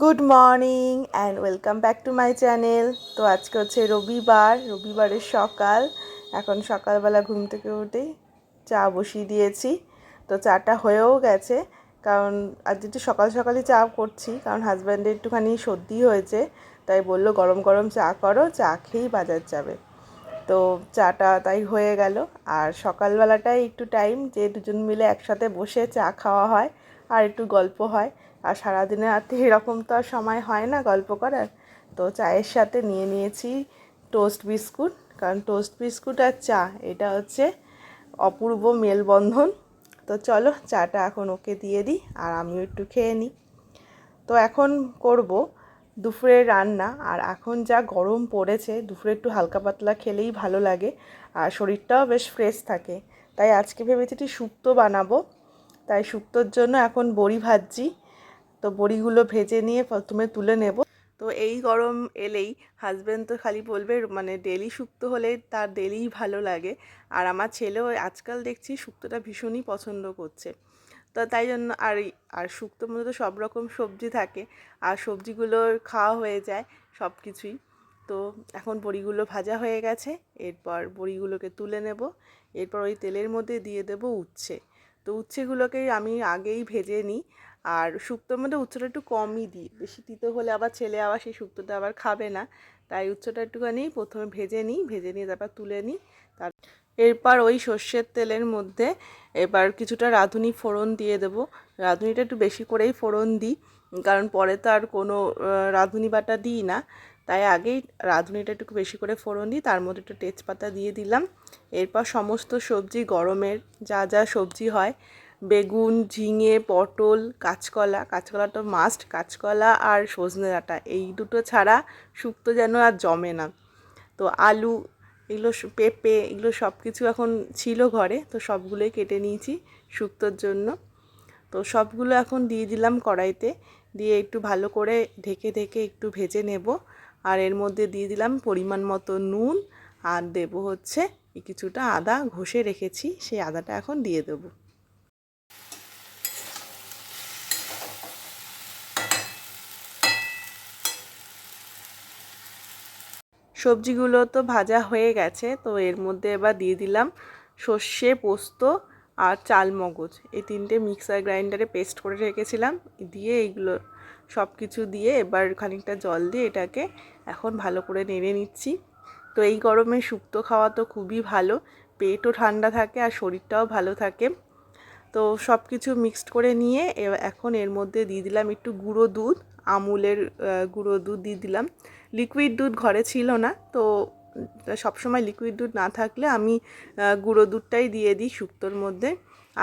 Good morning and welcome back to my channel তো আজকে হচ্ছে রবিবার, রবিবারের সকাল। এখন সকালবেলা ঘুম থেকে উঠেই চা বসিয়ে দিয়েছি। তো চাটা হয়েও গেছে, কারণ আজ একটু সকাল সকালই চা করছি, কারণ হাজব্যান্ডের একটুখানি সর্দি হয়েছে, তাই বলল গরম গরম চা করো, চা খেয়েই বাজার যাবে। তো চাটা তাই হয়ে গেল। আর সকালবেলাটাই একটু টাইম যে দুজন মিলে একসাথে বসে চা খাওয়া হয়। আর একটু গল্প হয়। আর সারাদিনে আর এরকম তো আর সময় হয় না গল্প করার। তো চায়ের সাথে নিয়ে নিয়েছি টোস্ট বিস্কুট। কারণ টোস্ট বিস্কুট আর চা, এটা হচ্ছে অপূর্ব মেলবন্ধন। তো চলো চাটা এখন ওকে দিয়ে দিই আর আমিও একটু খেয়ে নিই। তো এখন করব দুপুরের রান্না। আর এখন যা গরম পড়েছে, দুপুরে একটু হালকা পাতলা খেলেই ভালো লাগে। আর শরীরটাও বেশ ফ্রেশ থাকে। তাই আজকে ভেবেছি একটু শুক্তো বানাবো। তাই শুক্তোর জন্য এখন বড়ি ভাজছি। তো বড়িগুলো ভেজে নিয়ে প্রথমে তুলে নেব। তো এই গরম এলেই হাজব্যান্ড তো খালি বলবে মানে ডেলি শুক্তো হলে তার ডেলিই ভালো লাগে। আর আমার ছেলেও আজকাল দেখছি শুক্তোটা ভীষণই পছন্দ করছে। তো তাই জন্য আর আর শুক্তোর মধ্যে তো সব রকম সবজি থাকে। আর সবজিগুলো খাওয়া হয়ে যায় সব কিছুই। তো এখন বড়িগুলো ভাজা হয়ে গেছে। এরপর বড়িগুলোকে তুলে নেব। এরপর ওই তেলের মধ্যে দিয়ে দেব উচ্ছে। তো উচ্ছেগুলোকে আমি আগেই ভেজে নিই। আর শুক্তোর মধ্যে উচ্চটা একটু কমই দিই। বেশি তিতো হলে আবার ছেলে আবার সেই শুক্তোটা আবার খাবে না। তাই উচ্চটা একটুখানি প্রথমে ভেজে নিই, ভেজে নিয়ে তারপর তুলে নিই। তার এরপর ওই সর্ষের তেলের মধ্যে এবার কিছুটা রাঁধুনি ফোড়ন দিয়ে দেব। রাঁধুনিটা একটু বেশি করেই ফোড়ন দিই। কারণ পরে তো আর কোনো রাঁধুনি বাটা দিই না। তাই আগেই রাঁধুনিটা একটু বেশি করে ফোড়ন দিই তার মধ্যে একটু তেজপাতা দিয়ে দিলাম। এরপর সমস্ত সবজি, গরমের যা যা সবজি হয়, বেগুন, ঝিঙে, পটল, কাঁচকলা কাঁচকলা তো মাস্ট কাঁচকলা আর সজনে ডাঁটা, এই দুটো ছাড়া শুক্তো যেন আর জমে না। তো আলু, এগুলো পেঁপে, এগুলো সব কিছু এখন ছিল ঘরে, তো সবগুলোই কেটে নিয়েছি শুক্তোর জন্য। তো সবগুলো এখন দিয়ে দিলাম কড়াইতে, দিয়ে একটু ভালো করে ঢেকে ঢেকে একটু ভেজে নেব। আর এর মধ্যে দিয়ে দিলাম পরিমাণ মতো নুন আর দেব হচ্ছে কিছুটা আদা, ঘষে রেখেছি, সেই আদাটা এখন দিয়ে দেবো। সবজিগুলো তো ভাজা হয়ে গেছে, তো এর মধ্যে এবার দিয়ে দিলাম সর্ষে, পোস্ত আর চাল মগজ এই তিনটে মিক্সার গ্রাইন্ডারে পেস্ট করে রেখেছিলাম, দিয়ে এইগুলো সব কিছু দিয়ে এবার খানিকটা জল দিয়ে এটাকে এখন ভালো করে নেড়ে নিচ্ছি। তো এই গরমে শুক্তো খাওয়া তো খুবই ভালো, পেটও ঠান্ডা থাকে আর শরীরটাও ভালো থাকে। তো সব কিছু মিক্সড করে নিয়ে এখন এর মধ্যে দিয়ে দিলাম একটু গুঁড়ো দুধ, আমুলের গুঁড়ো দুধ দিয়ে দিলাম। লিকুইড দুধ ঘরে ছিল না, তো সবসময় লিকুইড দুধ না থাকলে আমি গুঁড়ো দুধটাই দিয়ে দিই শুক্তোর মধ্যে।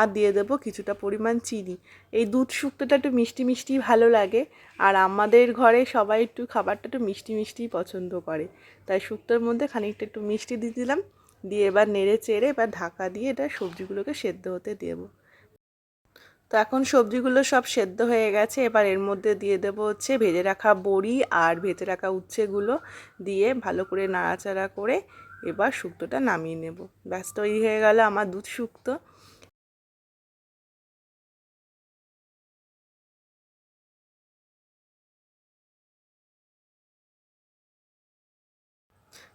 আর দিয়ে দেবো কিছুটা পরিমাণ চিনি। এই দুধ শুক্তোটা একটু মিষ্টি মিষ্টি ভালো লাগে আর আমাদের ঘরে সবাই একটু খাবারটা একটু মিষ্টি মিষ্টিই পছন্দ করে। তাই শুক্তোর মধ্যে খানিকটা একটু মিষ্টি দিয়ে দিলাম। দিয়ে এবার নেড়ে চেড়ে এবার ঢাকা দিয়ে এটা সবজিগুলোকে সেদ্ধ হতে দেবো। তো এখন সবজিগুলো সব সেদ্ধ হয়ে গেছে। এবার এর মধ্যে দিয়ে দেবো হচ্ছে ভেজে রাখা বড়ি আর ভেজে রাখা উচ্ছেগুলো। দিয়ে ভালো করে নাড়াচাড়া করে এবার শুক্তোটা নামিয়ে নেব। ব্যস্ত হয়ে গেল আমার দুধ শুক্তো।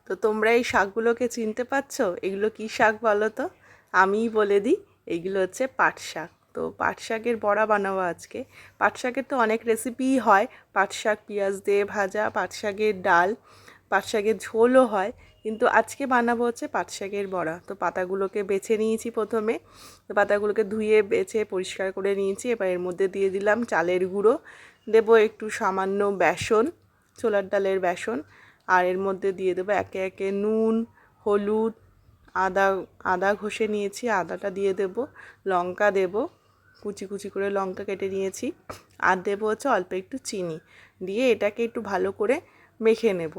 তো তোমরা এই শাকগুলোকে চিনতে পারছ? এগুলো কি শাক বলো তো? আমিই বলে দিই, এগুলো হচ্ছে পাট শাক। তো পাট শাকের বড়া বানাবো আজকে। পাট শাকের তো অনেক রেসিপিই হয়। পাট শাক পেঁয়াজ দিয়ে ভাজা, পাট শাকের ডাল, পাট শাকের ঝোলও হয়। কিন্তু আজকে বানাবো হচ্ছে পাট শাকের বড়া। তো পাতাগুলোকে বেছে নিয়েছি প্রথমে। তো পাতাগুলোকে ধুয়ে, বেছে, পরিষ্কার করে নিয়েছি। এবার এর মধ্যে দিয়ে দিলাম চালের গুঁড়ো। দেবো একটু সামান্য বেসন, ছোলার ডালের বেসন। আর এর মধ্যে দিয়ে দেবো একে একে নুন, হলুদ, আদা আদা ঘষে নিয়েছি, আদাটা দিয়ে দেব, লঙ্কা দেব, কুচি কুচি করে লঙ্কা কেটে নিয়েছি, আর দেবো হচ্ছে অল্প একটু চিনি, দিয়ে এটাকে একটু ভালো করে মেখে নেব।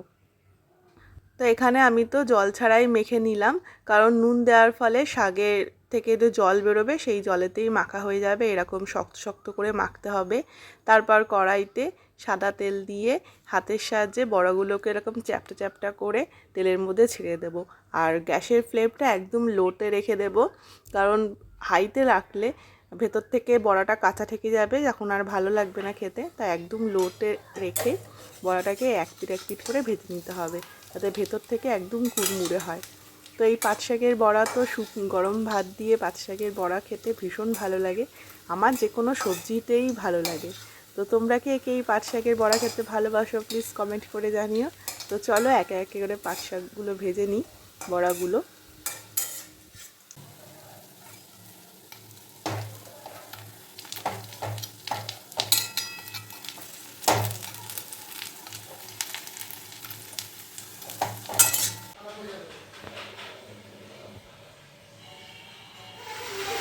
তো এখানে আমি তো জল ছাড়াই মেখে নিলাম, কারণ নুন দেওয়ার ফলে শাগের থেকে যে জল বেরোবে সেই জলেতেই মাখা হয়ে যাবে, এরকম শক্ত শক্ত করে মাখতে হবে। তারপর কড়াইতে সাদা তেল দিয়ে হাতের সাহায্যে বড়াগুলোকে এরকম চ্যাপটা চ্যাপটা করে তেলের মধ্যে ছেড়ে দেব। আর গ্যাসের ফ্লেমটা একদম লোতে রেখে দেব, কারণ হাইতে রাখলে ভেতর থেকে বড়াটা কাঁচা থেকে যাবে, যখন আর ভালো লাগবে না খেতে। তাই একদম লোতে রেখে বড়াটাকে এক পিট এক পিট করে ভেজে নিতে হবে, যাতে ভেতর থেকে একদম কুড়মুড়ে হয়। তো এই পাট শাকের বড়া তো গরম ভাত দিয়ে পাট শাকের বড়া খেতে ভীষণ ভালো লাগে। আমার যে কোনো সবজিতেই ভালো লাগে। তো তোমরা কে কে এই পাট শাকের বড়া খেতে ভালোবাসো? প্লিজ কমেন্ট করে জানিও। তো চলো একে একে করে পাট শাকগুলো ভেজে নিই, বড়াগুলো।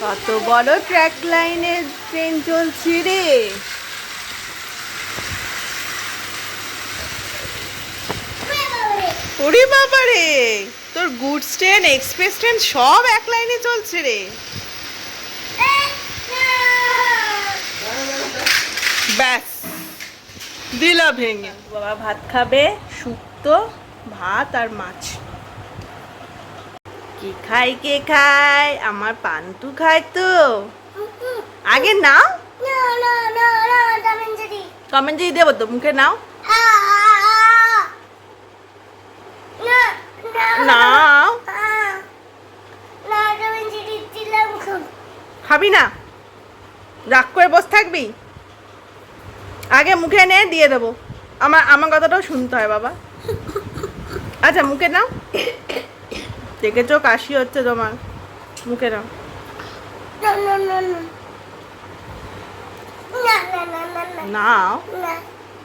কত বড় ট্র্যাক লাইনে ট্রেন চলছে রে। ওরে বাবা রে তোর গুডস ট্রেন এক্সপ্রেস ট্রেন সব এক লাইনে চলছে রে ব্যাস দিলা ভেঙে বাবা ভাত খাবে শুক্তো ভাত আর মাছ কে খায় কে খায় আমার পান্তু খায় তো আগে নাও কমেন্ট দিয়ে দেবো তো মুখে নাও নাও। খাবি না? রাগ করে বসে থাকবি? আগে মুখে নে দিয়ে দেবো। আমার আমার কথাটাও শুনতে হয় বাবা। আচ্ছা মুখে নাও। দেখেছ কাশি হচ্ছে তোমার। মুখে নাও। নাও।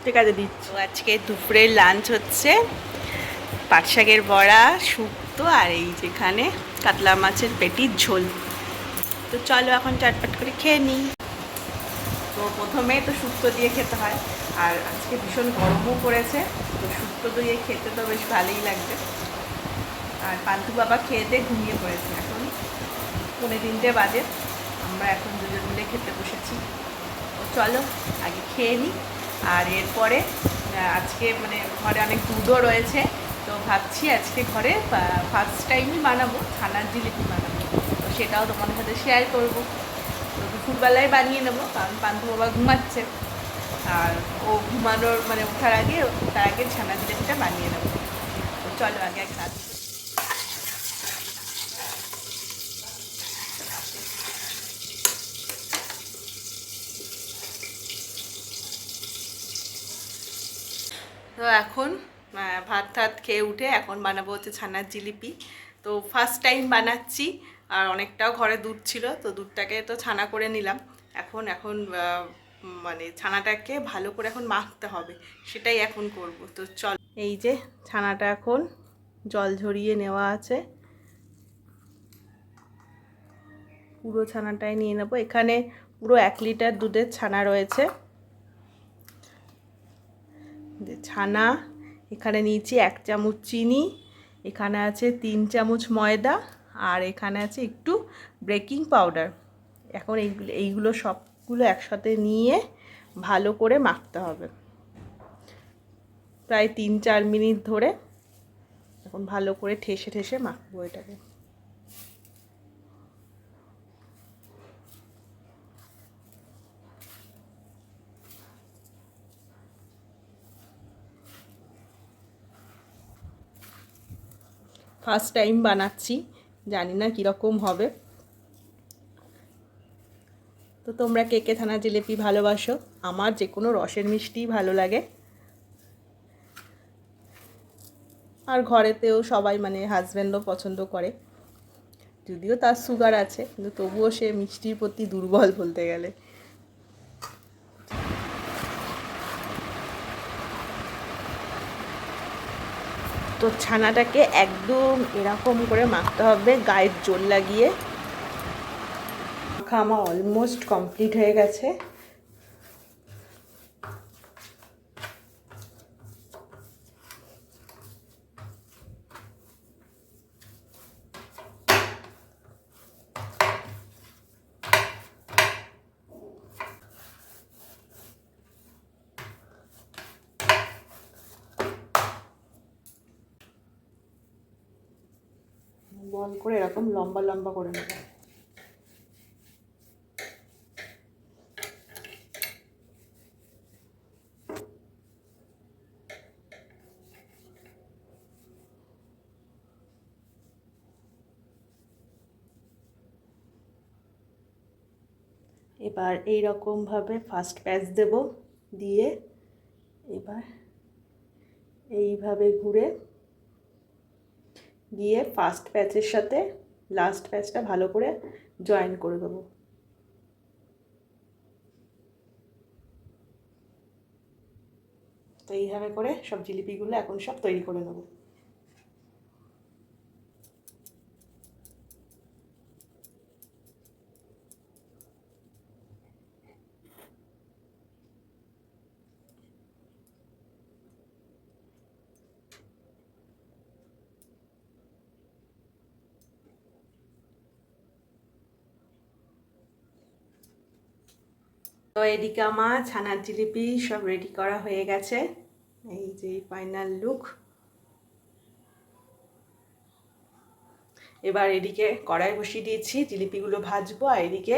ঠিক আছে দিচ্ছি। আজকে দুপুরের লাঞ্চ হচ্ছে। পাট শাকের বড়া, শুক্তো আর এই যেখানে কাতলা মাছের পেটির ঝোল। তো চলো এখন চটপট করে খেয়ে নিই। তো প্রথমে তো শুক্তো দিয়ে খেতে হয়, আর আজকে ভীষণ গরমও পড়েছে, তো শুক্তো দিয়ে খেতে তো বেশ ভালোই লাগবে। আর পান্থু বাবা খেয়ে দিয়ে ঘুমিয়ে পড়েছে এখন। পনেরো তিনটে বাজে, আমরা এখন দুজন মিলে খেতে বসেছি। তো চলো, আগে খেয়ে নিই। আর এরপরে আজকে মানে ঘরে অনেক দুধও রয়েছে ভাবছি আজকে ঘরে ফার্স্ট টাইমই বানাবো, ছানার জিলিপি বানাবো। তো সেটাও তোমাদের সাথে শেয়ার করব। তো দুপুরবেলায় বানিয়ে নেব, কারণ পান্থু বাবা ঘুমাচ্ছে। আর ও ঘুমানোর মানে ওঠার আগে, তার আগে ছানা জিলিপিটা বানিয়ে নেব। তো চলো আগে এক কাজ তো এখন ভাত টাত খেয়ে উঠে এখন বানাবো হচ্ছে ছানার জিলিপি। তো ফার্স্ট টাইম বানাচ্ছি, আর অনেকটাও ঘরে দুধ ছিল, তো দুধটাকে তো ছানা করে নিলাম। এখন এখন মানে ছানাটাকে ভালো করে এখন মাখতে হবে, সেটাই এখন করব। তো চল, এই যে ছানাটা এখন জল ঝরিয়ে নেওয়া আছে। পুরো ছানাটাই নিয়ে নেব। এখানে পুরো এক লিটার দুধের ছানা রয়েছে। ছানা এখানে নিয়েছি এক চামচ চিনি, এখানে আছে তিন চামচ ময়দা, আর এখানে আছে একটু বেকিং পাউডার। এখন এইগুলো এইগুলো সবগুলো একসাথে নিয়ে ভালো করে মাখতে হবে। প্রায় তিন চার মিনিট ধরে এখন ভালো করে ঠেসে ঠেসে মাখবো এটাকে। ফার্স্ট টাইম বানাচ্ছি, জানি না কীরকম হবে। তো তোমরা কে কে থানা জিলেপি ভালোবাসো? আমার যে কোনো রসের মিষ্টিই ভালো লাগে। আর ঘরেতেও সবাই মানে হাজব্যান্ডও পছন্দ করে। যদিও তার সুগার আছে, কিন্তু তবুও সে মিষ্টির প্রতি দুর্বল বলতে গেলে। তো ছানাটাকে একদম এরকম করে মাখতে হবে, গায়ের জোর লাগিয়ে। মাখা আমার অলমোস্ট কমপ্লিট হয়ে গেছে। বল করে এরকম লম্বা লম্বা করে নেব। এবার এই রকমভাবে ফার্স্ট প্যাচ দেব, দিয়ে এবার এইভাবে ঘুরে গিয়ে ফার্স্ট প্যাচের সাথে লাস্ট প্যাচটা ভালো করে জয়েন করে দেবো। তো এইভাবে করে সব জিলিপিগুলো এখন সব তৈরি করে নেব। তো এদিকে আমার ছানার জিলিপি সব রেডি করা হয়ে গেছে। এই যে ফাইনাল লুক এবার এদিকে কড়াই বসিয়ে দিয়েছি, জিলিপিগুলো ভাজবো আর এদিকে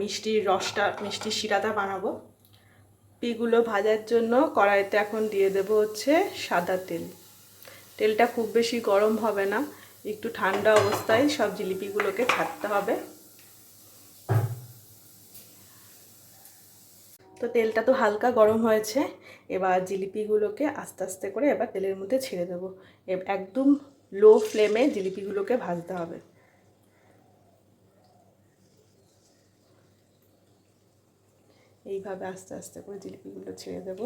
মিষ্টির রসটা মিষ্টির শিরাটা বানাবো। পিগুলো ভাজার জন্য কড়াইতে এখন দিয়ে দেব হচ্ছে সাদা তেল। তেলটা খুব বেশি গরম হবে না, একটু ঠান্ডা অবস্থায় সব জিলিপিগুলোকে ছাড়তে হবে। তো তেলটা তো হালকা গরম হয়েছে, এবার জিলিপিগুলোকে আস্তে আস্তে করে এবার তেলের মধ্যে ছেড়ে দেবো। একদম লো ফ্লেমে জিলিপিগুলোকে ভাজতে হবে। এইভাবে আস্তে আস্তে করে জিলিপিগুলো ছেড়ে দেব।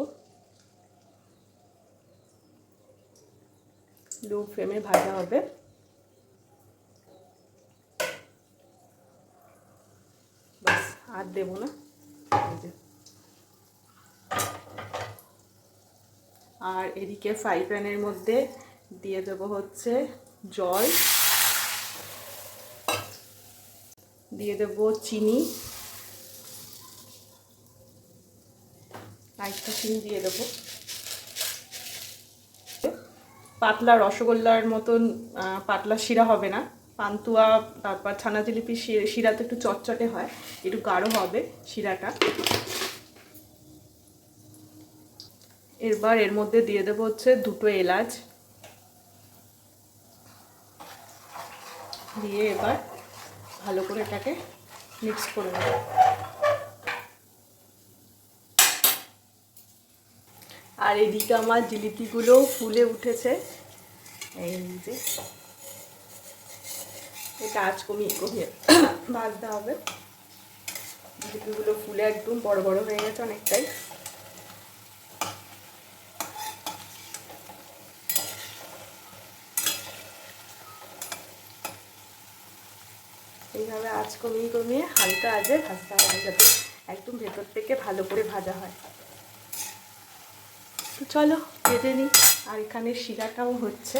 লো ফ্লেমে ভাজা হবে। আর দেবো না। আর এদিকে ফ্রাই প্যানের মধ্যে দিয়ে দেবো হচ্ছে জল। দিয়ে দেবো চিনি। আরেকটা চিনি দিয়ে দেবো। পাতলা রসগোল্লার মতন পাতলা শিরা হবে না। পান্তুয়া, তারপর ছানা জিলিপি শিরা তো একটু চটচটে হয়, একটু গাঢ় হবে শিরাটা। এবার এর মধ্যে দিয়ে দেবো হচ্ছে দুটো এলাচ। দিয়ে এবার ভালো করে এটাকে মিক্স করে নেব। আর এদিকে আমার জিলিপিগুলো ফুলে উঠেছে। এই যে এটা আজ কমিয়ে কমিয়ে ভাজতে হবে। জিলিপিগুলো ফুলে একদম বড় বড় হয়ে গেছে অনেকটাই। এইভাবে আঁচ কমিয়ে কমিয়ে হালকা আজে ভাজতে হবে যাতে একদম ভেতর থেকে ভালো করে ভাজা হয়। তো চলো ভেজে নিই। আর এখানে শিরাটাও হচ্ছে।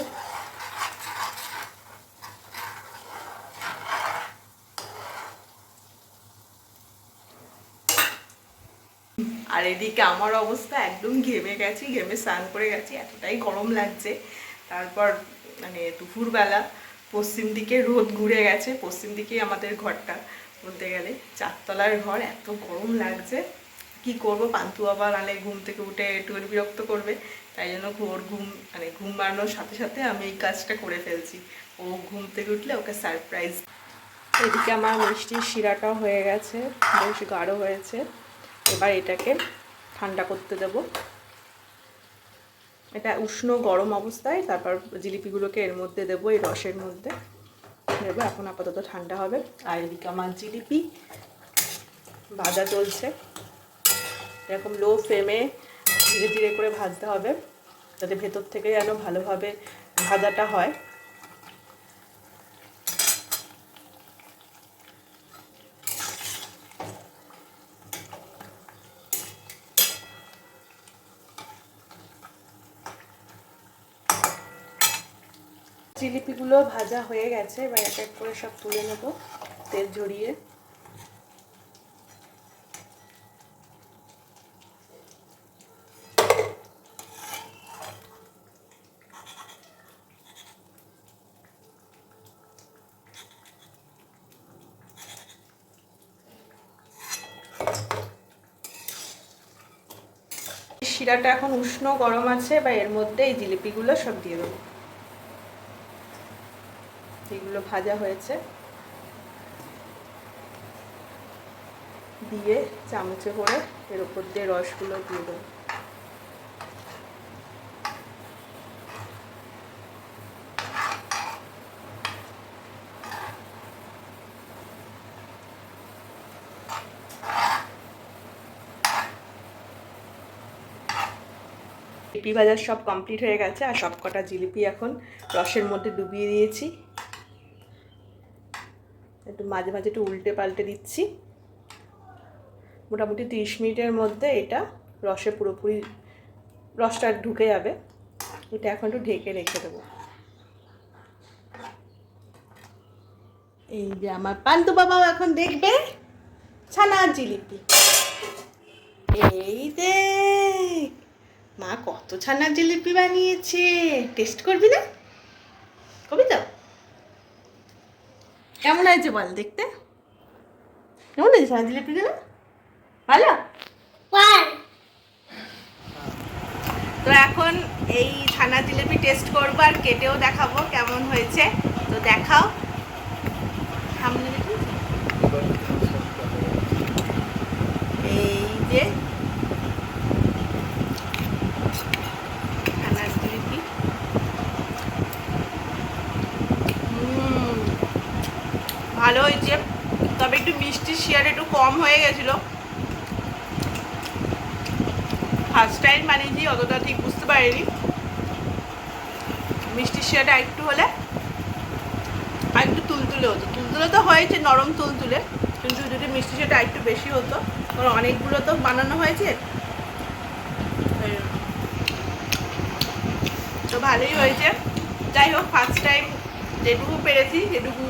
আর এদিকে আমার অবস্থা একদম ঘেমে গেছি, ঘেমে স্নান করে গেছি, এতটাই গরম লাগছে। তারপর মানে দুপুরবেলা পশ্চিম দিকে রোদ ঘুরে গেছে, পশ্চিম দিকেই আমাদের ঘরটা বলতে গেলে। চারতলার ঘর, এত গরম লাগছে। কি করব? পান্তু আবার আলে ঘুম থেকে উঠে একটু বিরক্ত করবে। তাই জন্য ওর ঘুম মানে ঘুম বাড়ানোর সাথে সাথে আমি এই কাজটা করে ফেলছি। ও ঘুম থেকে উঠলে ওকে সারপ্রাইজ এদিকে আমার মিষ্টির শিরাটাও হয়ে গেছে, বেশ গাঢ় হয়েছে। এবার এটাকে ঠান্ডা করতে দেবো। এটা উষ্ণ গরম অবস্থায় তারপর জিলিপিগুলোকে এর মধ্যে দেবো, এই রসের মধ্যে। দেবো, এখন আপাতত ঠান্ডা হবে। আর এদিকে আমার জিলিপি, ভাজা চলছে। এরকম লো ফ্লেমে ধীরে ধীরে করে ভাজতে হবে, যাতে ভেতর থেকে যেন ভালোভাবে ভাজাটা হয় জিলিপিগুলো ভাজা হয়ে গেছে, এবার এক এক করে সব তুলে নেব তেল জড়িয়ে শিরাটা এখন উষ্ণ গরম আছে বা এর মধ্যে এই জিলিপিগুলো সব দিয়ে দেবো। এগুলো ভাজা হয়েছে। দিয়ে চামচে করে এর উপর দিয়ে রসগুলো দিয়ে দেবো। জিলিপি বাজার সব কমপ্লিট হয়ে গেছে আর সব কটা জিলিপি এখন রসের মধ্যে ডুবিয়ে দিয়েছি। মাঝে মাঝে একটু উল্টে পাল্টে দিচ্ছি। মোটামুটি তিরিশ মিনিটের মধ্যে এটা রসে পুরোপুরি, রসটা ঢুকে যাবে। এটা এখন একটু ঢেকে রেখে দেবো। এই যে আমার পান্তু বাবাও এখন দেখবে। ছানার জিলিপি। এই দেখ, মা কত ছানার জিলিপি বানিয়েছে। টেস্ট করবি না? কবি তো? কেমন হয়েছে বল দেখতে? কেমন হয়েছে ছানার জিলিপিগুলো ভালো? তো এখন এই ছানা জিলিপি টেস্ট করব আর কেটেও দেখাবো কেমন হয়েছে। তো দেখাও। সামনে দেখি এই যে ছানার জিলিপি উম, ভালো হয়েছে তবে একটু মিষ্টি শিয়ার একটু কম হয়ে গেছিল। ফার্স্ট টাইম বানিয়েছি, অতটা ঠিক বুঝতে পারিনি। মিষ্টির শিরাটা একটু হলে, আর একটু তুলতুলে হতো। তুলতুলে তো হয়েছে, নরম তুলতুলে, কিন্তু যদি মিষ্টি শিরাটা একটু বেশি হতো কারণ অনেকগুলো তো বানানো হয়েছে। তো ভালোই হয়েছে। যাই হোক ফার্স্ট টাইম যেটুকু পেরেছি যেটুকু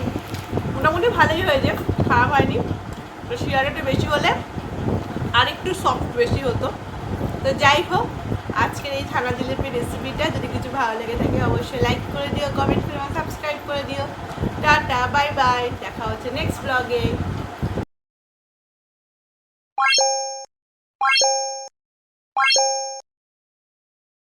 মোটামুটি ভালোই হয়েছে, খারাপ হয়নি। শিরাটা বেশি হলে আরেকটু সফট বেশি হতো। তো যাই হোক, আজকের এই ছানা জিলিপির রেসিপিটা যদি কিছু ভালো লেগে থাকে, অবশ্যই লাইক করে দিও কমেন্ট করে সাবস্ক্রাইব করে দিও। টাটা বাই বাই দেখা হচ্ছে নেক্সট ব্লগে